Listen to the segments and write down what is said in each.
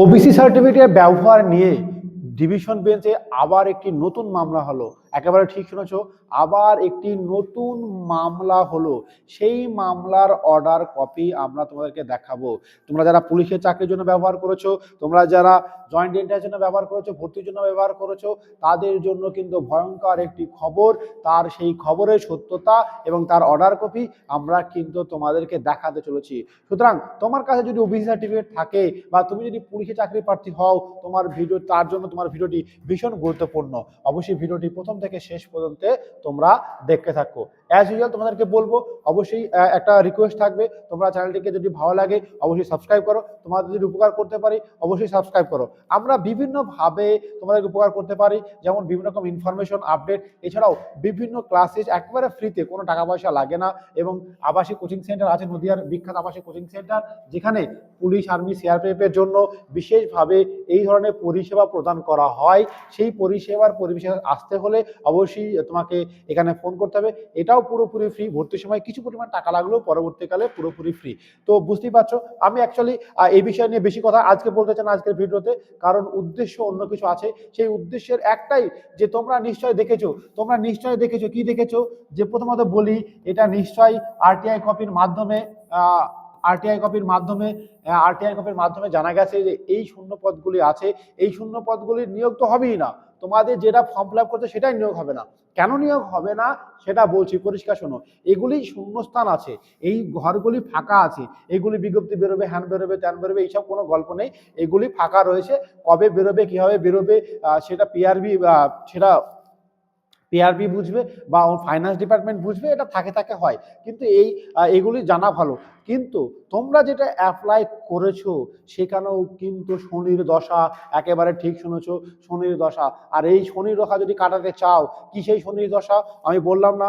OBC সার্টিফিকেটের ব্যবহার নিয়ে ডিভিশন বেঞ্চে আবার একটি নতুন মামলা হলো। একেবারে ঠিক শুনেছ। আবার একটি নতুন মামলা হলো। সেই মামলার অর্ডার কপি আমরা তোমাদেরকে দেখাবো। তোমরা যারা পুলিশের চাকরির জন্য ব্যবহার করেছ, তোমরা যারা জয়েন্ট এন্ট্রির জন্য ব্যবহার করেছ, ভর্তির জন্য ব্যবহার করেছ, তাদের জন্য কিন্তু ভয়ঙ্কর একটি খবর। তার সেই খবরের সত্যতা এবং তার অর্ডার কপি আমরা কিন্তু তোমাদেরকে দেখাতে চলেছি। সুতরাং তোমার কাছে যদি ওবিসি সার্টিফিকেট থাকে বা তুমি যদি পুলিশে চাকরি প্রার্থী হও, তোমার ভিডিও তার জন্য তোমার ভিডিওটি ভীষণ গুরুত্বপূর্ণ। অবশ্যই ভিডিওটি প্রথম থেকে শেষ পর্যন্ত তোমরা দেখতে থাকো। অ্যাজ ইউজুয়াল তোমাদেরকে বলব, অবশ্যই একটা রিকোয়েস্ট থাকবে। তোমরা চ্যানেলটিকে যদি ভালো লাগে, অবশ্যই সাবস্ক্রাইব করো। তোমাদের যদি উপকার করতে পারি, অবশ্যই সাবস্ক্রাইব করো। আমরা বিভিন্নভাবে তোমাদেরকে উপকার করতে পারি, যেমন বিভিন্ন রকম ইনফরমেশন আপডেট এছাড়াও বিভিন্ন ক্লাসেস একেবারে ফ্রিতে কোনো টাকা পয়সা লাগে না। এবং আবাসিক কোচিং সেন্টার আছে, নদিয়ার বিখ্যাত আবাসিক কোচিং সেন্টার যেখানে পুলিশ আর্মি সিআরপিএফের জন্য বিশেষভাবে এই ধরনের পরিষেবা প্রদান করা হয়। সেই পরিষেবার পরিবেশে আসতে হলে অবশ্যই তোমাকে এখানে ফোন করতে হবে। এটাও পুরোপুরি ফ্রি ভর্তির সময় কিছু পরিমাণ টাকা লাগলেও পরবর্তীকালে পুরোপুরি ফ্রি তো বুঝতেই পারছ, আমি অ্যাকচুয়ালি এই বিষয় নিয়ে বেশি কথা আজকে বলতে চান আজকের ভিডিওতে, কারণ উদ্দেশ্য অন্য কিছু আছে। সেই উদ্দেশ্যের একটাই যে তোমরা নিশ্চয় দেখেছ, তোমরা নিশ্চয় দেখেছ, কি দেখেছ? যে প্রথমত বলি, এটা নিশ্চয়ই আরটিআই কপির মাধ্যমে আরটিআই কপির মাধ্যমে আরটিআই কপির মাধ্যমে জানা গেছে যে এই শূন্য পদগুলি আছে। এই শূন্য পদগুলির নিয়োগ তো হবেই না। তোমাদের যেটা ফর্ম ফিল আপ করছে সেটাই নিয়োগ হবে না। কেন নিয়োগ হবে না সেটা বলছি, পরিষ্কার শোনো। এগুলি শূন্যস্থান আছে। এই ঘরগুলি ফাঁকা আছে। এগুলি বিজ্ঞপ্তি বেরোবে, হ্যান বেরোবে, ত্যান বেরোবে, এইসব কোনো গল্প নেই। এগুলি ফাঁকা রয়েছে। কবে বেরোবে, কীভাবে বেরোবে সেটা পিআরবি সেটা পিআরবি বুঝবে বা ফাইন্যান্স ডিপার্টমেন্ট বুঝবে, এটা থাকে থাকে হয়। কিন্তু এই এগুলি জানা ভালো। কিন্তু তোমরা যেটা অ্যাপ্লাই করেছ, সেখানেও কিন্তু শনির দশা একেবারে ঠিক শুনেছো, শনির দশা। আর এই শনির দশা যদি কাটাতে চাও, কি সেই শনির দশা? আমি বললাম না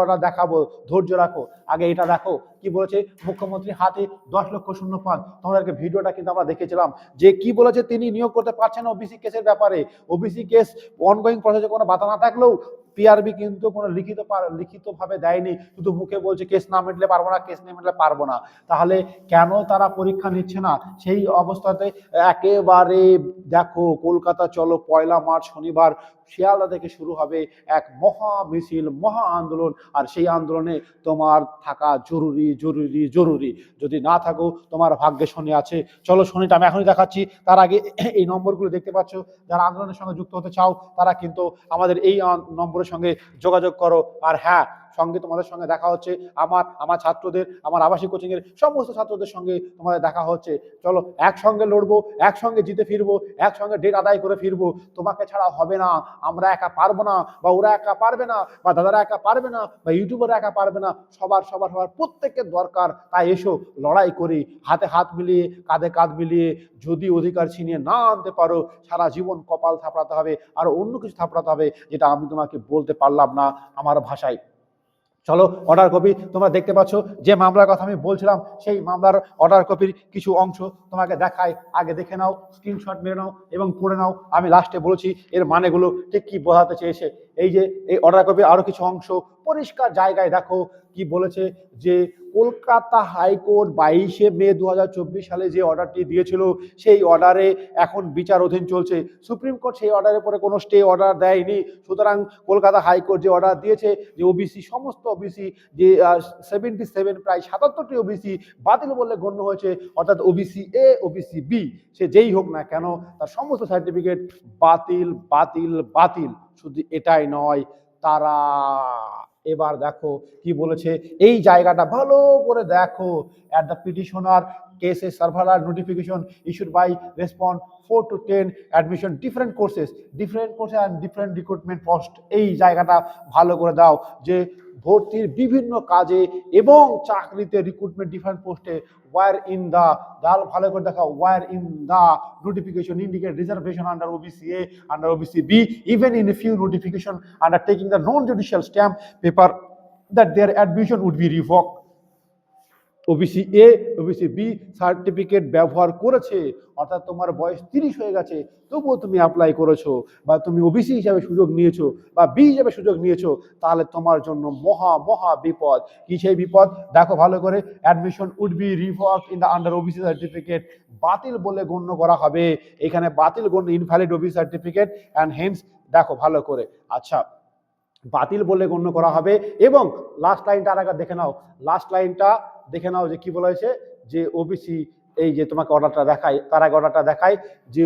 অর্ডার দেখাবো, ধৈর্য রাখো। আগে এটা দেখো, কি বলেছে? মুখ্যমন্ত্রী হাতে দশ লক্ষ শূন্য পাঁচ তোমাদেরকে ভিডিওটা কিন্তু আমরা দেখেছিলাম যে কি বলেছে তিনি নিয়োগ করতে পারছেন ওবিসি কেসের ব্যাপারে। ওবিসি কেস অনগোয়িং প্রসেসে কোনো বাধা না থাকলেও পিআরবি কিন্তু কোনো লিখিত লিখিতভাবে দেয়নি। শুধু মুখে বলছে, কেস না মিটলে পারব না, কেস না মিটলে পারব না। তাহলে কেন তারা পরীক্ষা নিচ্ছে না? সেই অবস্থাতে একেবারে দেখো, কলকাতা চলো, পয়লা মার্চ শনিবার শিয়ালদা থেকে শুরু হবে এক মহা মিছিল, মহা আন্দোলন। আর সেই আন্দোলনে তোমার থাকা জরুরি জরুরি জরুরি। যদি না থাকো, তোমার ভাগ্যে শনি আছে। চলো শনিটা, আমি এখনই দেখাচ্ছি। তার আগে এই নম্বরগুলো দেখতে পাচ্ছ। যারা আন্দোলনের সঙ্গে যুক্ত হতে চাও, তারা কিন্তু আমাদের এই নম্বরের সঙ্গে যোগাযোগ করো। আর হ্যাঁ সঙ্গে তোমাদের সঙ্গে দেখা হচ্ছে, আমার আমার ছাত্রদের, আমার আবাসিক কোচিং এর সমস্ত ছাত্রদের সঙ্গে তোমাদের দেখা হচ্ছে। চলো, একসঙ্গে লড়বো, একসঙ্গে জিতে ফিরবো, একসঙ্গে ডেট আদায় করে ফিরবো। তোমাকে ছাড়া হবে না, আমরা একা পারব না, বা ওরা একা পারবে না, বা দাদারা একা পারবে না, বা ইউটিউবার একা পারবে না, সবার সবার সবার প্রত্যেকের দরকার। তাই এসো, লড়াই করি, হাতে হাত মিলিয়ে, কাঁধে কাঁধ মিলিয়ে, যদি অধিকার ছিনিয়ে না আনতে পারো, সারা জীবন কপাল থাপড়াতে হবে, আর অন্য কিছু থাপড়াতে হবে, যেটা আমি তোমাকে বলতে পারলাম না আমার ভাষায়। চলো অর্ডার কপি তোমরা দেখতে পাচ্ছ যে মামলার কথা আমি বলছিলাম, সেই মামলার অর্ডার কপির কিছু অংশ তোমাকে দেখাই আগে দেখে নাও স্ক্রিনশট মেরে নাও এবং পড়ে নাও। আমি লাস্টে বলেছি, এর মানেগুলো ঠিক কি বোঝাতে চেয়েছে। এই যে, এই অর্ডার কপি আরও কিছু অংশ পরিষ্কার জায়গায় দেখো, কি বলেছে যে, কলকাতা হাইকোর্ট বাইশে মে দু হাজার চব্বিশ সালে যে অর্ডারটি দিয়েছিল, সেই অর্ডারে এখন বিচার অধীন চলছে। সুপ্রিম কোর্ট সেই অর্ডারের পরে কোনো স্টে অর্ডার দেয়নি। সুতরাং কলকাতা হাইকোর্ট যে অর্ডার দিয়েছে, যে ওবিসি সমস্ত ওবিসি যে সেভেন্টি সেভেন প্রায় সাতাত্তরটি ওবিসি বাতিল বললে গণ্য হয়েছে। অর্থাৎ ওবিসি এ ওবিসি বি সে যেই হোক না কেন, তার সমস্ত সার্টিফিকেট বাতিল বাতিল বাতিল। শুধু এটাই নয়, তারা এবার দেখো কি বলেছে, এই জায়গাটা ভালো করে দেখো। অ্যাট দ্য পিটিশনার কেসে server notification issued by respond four to ten admission different courses different কোর্সে অ্যান্ড ডিফারেন্ট রিক্রুটমেন্ট পোস্ট এই জায়গাটা ভালো করে দাও যে ভর্তির বিভিন্ন কাজে এবং চাকরিতে রিক্রুটমেন্ট ডিফারেন্ট পোস্টে ওয়ার ইন দা দাল ভালো করে দেখাও where in the notification indicate reservation under O OBC A under OBC B even in few notification under taking the non judicial stamp paper that there admission would be revoked OBC A OBC B certificate ব্যবহার করেছে, অর্থাৎ তোমার বয়স তিরিশ হয়ে গেছে, তবুও তুমি অ্যাপ্লাই করেছ বা তুমি ওবিসি হিসাবে সুযোগ নিয়েছো বা বি হিসাবে সুযোগ নিয়েছো, তাহলে তোমার জন্য মহা মহা বিপদ। কি সেই বিপদ? দেখো ভালো করে admission would be revoke in the under OBC certificate বাতিল বলে গণ্য করা হবে। এখানে বাতিল গণ্য invalid OBC certificate and hence দেখো ভালো করে। আচ্ছা বাতিল বলে গণ্য করা হবে এবং লাস্ট লাইনটা আর একবার দেখে নাও। লাস্ট লাইনটা দেখে নাও যে কি বলা হয়েছে, যে ওবিসি এই যে তোমাকে অর্ডারটা দেখায়, তার আগে অর্ডারটা দেখায় যে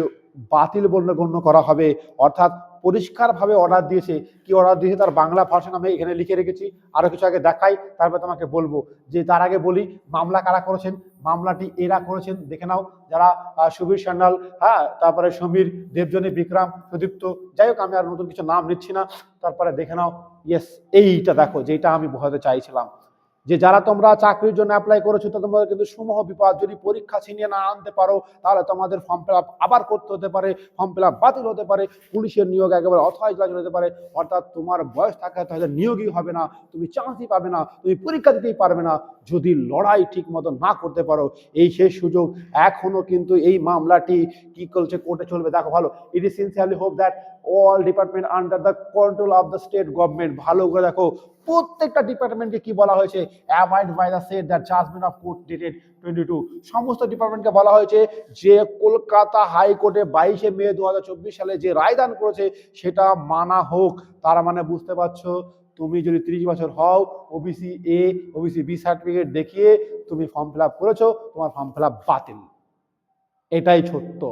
বাতিল বলে গণ্য করা হবে। অর্থাৎ পরিষ্কারভাবে অর্ডার দিয়েছে। কি অর্ডার দিয়েছে তার বাংলা ভার্সন আমি এখানে লিখে রেখেছি। আরও কিছু আগে দেখাই, তারপরে তোমাকে বলব যে তার আগে বলি, মামলা কারা করেছেন? মামলাটি এরা করেছেন। দেখে নাও, যারা সুবীর সান্যাল হ্যাঁ তারপরে সমীর দেবজনী বিক্রম, সুদীপ্ত, যাই হোক, আমি আর নতুন কিছু নাম নিচ্ছি না। তারপরে দেখে নাও ইয়েস এইটা দেখো যেটা আমি বোঝাতে চাইছিলাম। যে যারা তোমরা চাকরির জন্য অ্যাপ্লাই করেছ তোমাদের কিন্তু সমূহ বিপদ। যদি পরীক্ষা ছিনিয়ে না আনতে পারো, তাহলে তোমাদের ফর্ম ফিল আবার করতে হতে পারে ফর্ম ফিল বাতিল হতে পারে, পুলিশের নিয়োগ একেবারে অথরাইজ হতে পারে। অর্থাৎ তোমার বয়স থাকা হয়তো নিয়োগই হবে না, তুমি চান্সই পাবে না, তুমি পরীক্ষা দিতেই পারবে না। যদি লড়াই ঠিক মতো না করতে পারো, এই শেষ সুযোগ এখনও কিন্তু এই মামলাটি কি করছে, কোর্টে চলবে। দেখো ভালো it is sincerely hope that all department under the control of the state government ভালো করে দেখো প্রত্যেকটা ডিপার্টমেন্টকে কি বলা হয়েছে? Avoid by the set that judgment of court dated twenty two সমস্ত ডিপার্টমেন্টকে বলা হয়েছে যে কলকাতা হাইকোর্টে বাইশে মে দু হাজার চব্বিশ সালে যে রায়দান করেছে, সেটা মানা হোক। তার মানে বুঝতে পারছ? তুমি যদি তিরিশ বছর হও OBC A OBC B certificate দেখিয়ে তুমি ফর্ম ফিল আপ করেছ, তোমার ফর্ম ফিল আপ বাতিল। এটাই সত্য।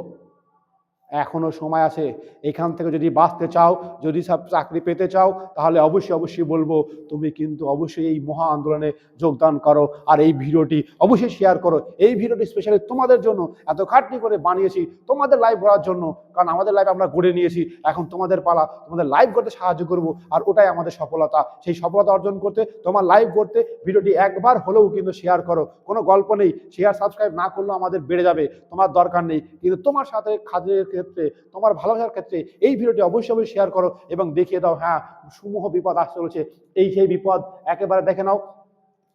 এখনও সময় আছে, এখান থেকে যদি বাঁচতে চাও, যদি সব চাকরি পেতে চাও, তাহলে অবশ্যই অবশ্যই বলব, তুমি কিন্তু অবশ্যই এই মহা আন্দোলনে যোগদান করো আর এই ভিডিওটি অবশ্যই শেয়ার করো। এই ভিডিওটি স্পেশালি তোমাদের জন্য এত খাটনি করে বানিয়েছি, তোমাদের লাইভ করার জন্য। কারণ আমাদের লাইভ আমরা গড়ে নিয়েছি, এখন তোমাদের পালা, তোমাদের লাইভ করতে সাহায্য করব আর ওটাই আমাদের সফলতা। সেই সফলতা অর্জন করতে, তোমার লাইভ করতে ভিডিওটি একবার হলেও কিন্তু শেয়ার করো। কোনো গল্প নেই শেয়ার সাবস্ক্রাইব না করলেও আমাদের বেড়ে যাবে, তোমার দরকার নেই। কিন্তু তোমার সাথে কাজের ক্ষেত্রে, তোমার ভালোবাসার ক্ষেত্রে এই ভিডিওটি অবশ্যই অবশ্যই শেয়ার করো এবং দেখিয়ে দাও হ্যাঁ সমূহ বিপদ আসতে চলেছে, এই সেই বিপদ, একেবারে দেখে নাও।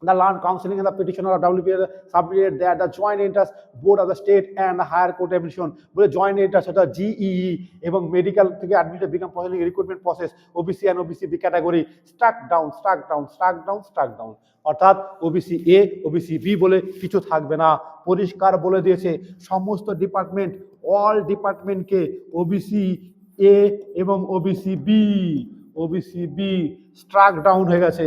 The land counseling and the petitioner of WPA submitted that the joint interest, board of the state and the higher court admission. বলে joint interest অর্থাৎ জিইই এবং মেডিকেল থেকে admitted become processing recruitment process OBC and OBC B category stuck down stuck down stuck down stuck down অর্থাৎ OBC A OBC B বলে কিছু থাকবে না। পরিষ্কার বলে দিয়েছে, সমস্ত ডিপার্টমেন্ট অল ডিপার্টমেন্টকে ওবিসি এ এবং OBC B OBC B struck down হয়ে গেছে।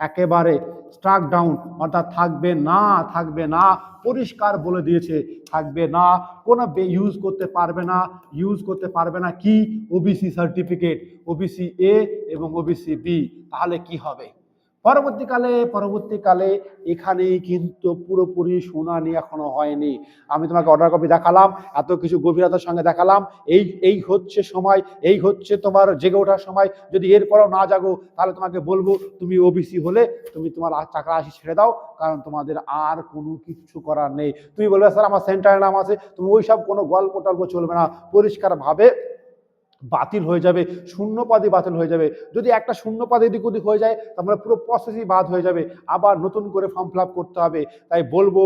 একেবারে স্ট্রাক ডাউন অর্থাৎ থাকবে না থাকবে না, পরিষ্কার বলে দিয়েছে, থাকবে না, কোনো ইউজ করতে পারবে না ইউজ করতে পারবে না, কি? ওবিসি সার্টিফিকেট ওবিসি এ এবং ওবিসি বি তাহলে কি হবে? পরবর্তীকালে পরবর্তীকালে এখানে কিন্তু পুরোপুরি শুনানি এখনও হয়নি। আমি তোমাকে অর্ডার কপি দেখালাম, এত কিছু গভীরতার সঙ্গে দেখালাম। এই এই হচ্ছে সময়, এই হচ্ছে তোমার জেগে ওঠার সময়। যদি এরপরও না জাগো, তাহলে তোমাকে বলব, তুমি ওবিসি হলে তুমি তোমার চাকরা আসি ছেড়ে দাও, কারণ তোমাদের আর কোনো কিছু করার নেই। তুমি বলবে, স্যার, আমার সেন্টারের নাম আছে। তুমি ওই সব কোনো গল্প টল্প চলবে না। পরিষ্কারভাবে বাতিল হয়ে যাবে, শূন্যপাদে বাতিল হয়ে যাবে। যদি একটা শূন্যপাদ এদিক ওদিক হয়ে যায় তাহলে পুরো প্রসেসই বাদ হয়ে যাবে। আবার নতুন করে ফর্ম ফিল করতে হবে। তাই বলব,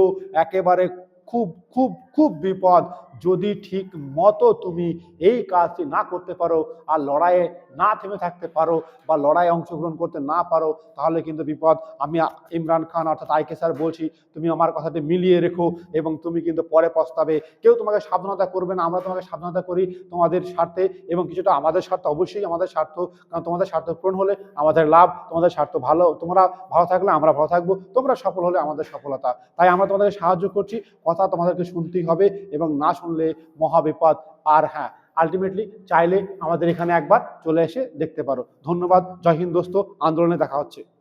একেবারে খুব খুব খুব বিপদ। যদি ঠিক মতো তুমি এই কাজটি না করতে পারো আর লড়াইয়ে না থেমে থাকতে পারো বা লড়াইয়ে অংশগ্রহণ করতে না পারো, তাহলে কিন্তু বিপদ। আমি ইমরান খান অর্থাৎ আইকে স্যার বলছি, তুমি আমার কথাটি মিলিয়ে রেখো এবং তুমি কিন্তু পরে পস্তাবে কেউ তোমাকে সাবধানতা করবে না, আমরা তোমাকে সাবধানতা করি তোমাদের স্বার্থে এবং কিছুটা আমাদের স্বার্থ অবশ্যই আমাদের স্বার্থ, কারণ তোমাদের স্বার্থ পূরণ হলে আমাদের লাভ, তোমাদের স্বার্থ ভালো, তোমরা ভালো থাকলে আমরা ভালো থাকব, তোমরা সফল হলে আমাদের সফলতা। তাই আমরা তোমাদেরকে সাহায্য করছি, কথা তোমাদেরকে শুনতেই হবে এবং না শুনলে মহাবিপদ। আর হ্যাঁ আলটিমেটলি চাইলে আমাদের এখানে একবার চলে এসে দেখতে পারো। ধন্যবাদ। জয় হিন্দ দোস্ত। আন্দোলনে দেখা হচ্ছে।